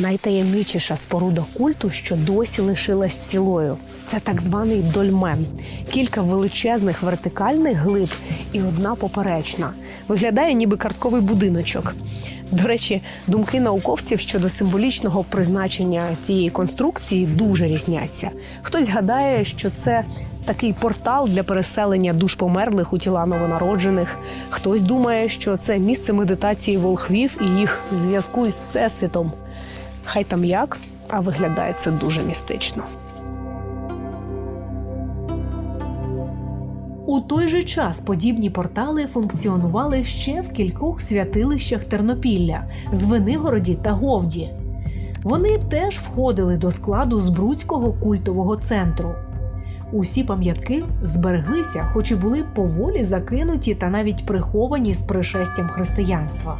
Найтаємничіша споруда культу, що досі лишилась цілою. Це так званий дольмен. Кілька величезних вертикальних глиб і одна поперечна. Виглядає ніби картковий будиночок. До речі, думки науковців щодо символічного призначення цієї конструкції дуже різняться. Хтось гадає, що це такий портал для переселення душ померлих у тіла новонароджених. Хтось думає, що це місце медитації волхвів і їх зв'язку із всесвітом. Хай там як, а виглядає це дуже містично. У той же час подібні портали функціонували ще в кількох святилищах Тернопілля Звенигороді та Говді. Вони теж входили до складу Збруцького культового центру. Усі пам'ятки збереглися, хоч і були поволі закинуті та навіть приховані з пришестям християнства.